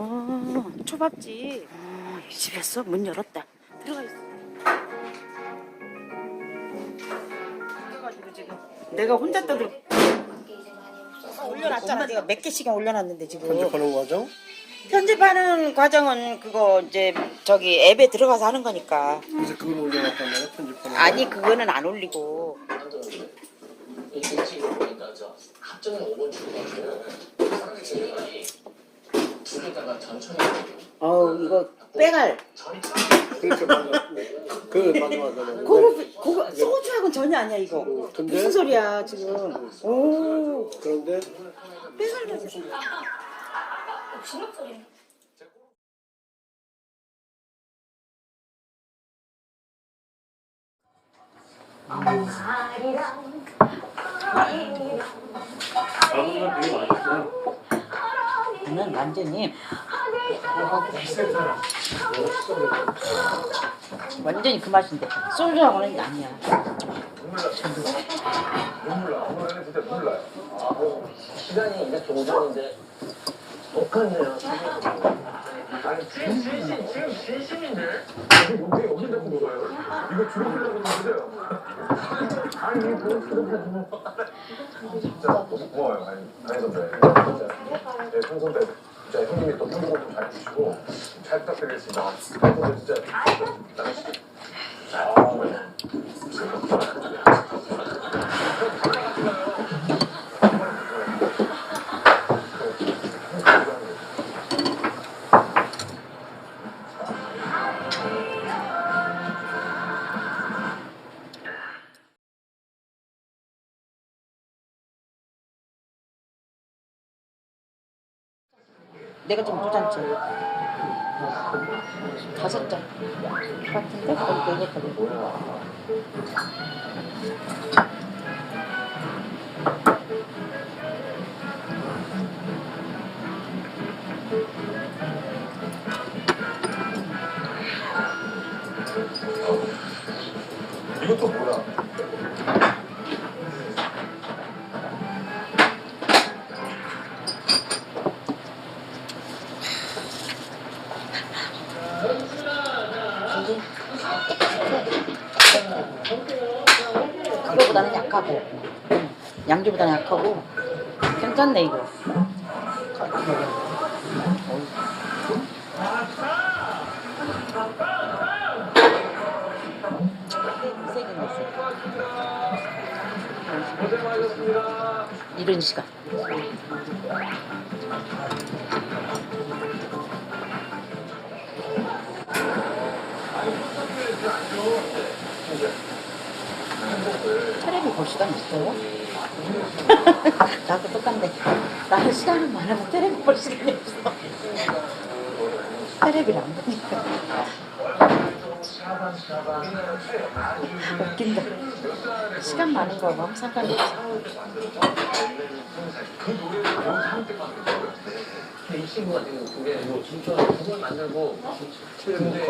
어, 초밥집. 어, 이 집에서 문 열었다. 들어가 있어. 그래가지고 지금 내가 혼자 떠들. 올려놨잖아. 내가 몇 개씩은 올려놨는데 지금. 편집하는 과정? 편집하는 과정은 그거 이제 저기 앱에 들어가서 하는 거니까. 그래서 그걸 올려놨단 말이야 편집하는 거. 아니 그거는 안 올리고. 일찍 보니까 저 합정에 5번 출구거든요. 두 개다가 전철이 어우 이거 빼갈. 그렇게 맞아 그 맞아 맞아 맞아 그거 그거 소주하고는 전혀 아니야 이거. 근데? 무슨 소리야 지금. 오 그런데 빼갈 맞아. 저는 완전히 완전히 그 맛인데 소주하고는 아니야. 시간이 이제 동전인데 똑같네요. 아니 지금 진심 지금 진심인데 여기 여기 자꾸 먹어요 이거 주력하려고 그러는데요 아니 이거 주력하지만 진짜 너무 고마워요 아니 아니 선배 진짜 네, 송 선배 주시고 잘 부탁드리겠습니다 내가 두 잔째. 다섯 잔. 같은데? 거기 네 개거든. 이것도 뭐야 그거보다는 약하고. 응. 양주보다는 약하고. 괜찮네 이거. 이런 시간. 테레비 볼 시간 있어요? 나도 똑같네. 나는 시간은 많아도 테레비 볼 시간이 없어. 테레비를 안 보니까. 웃긴다. 시간 많은 거 아무 상관이 없어. 이 친구가 지금 그게 진짜 그걸 만들고 근데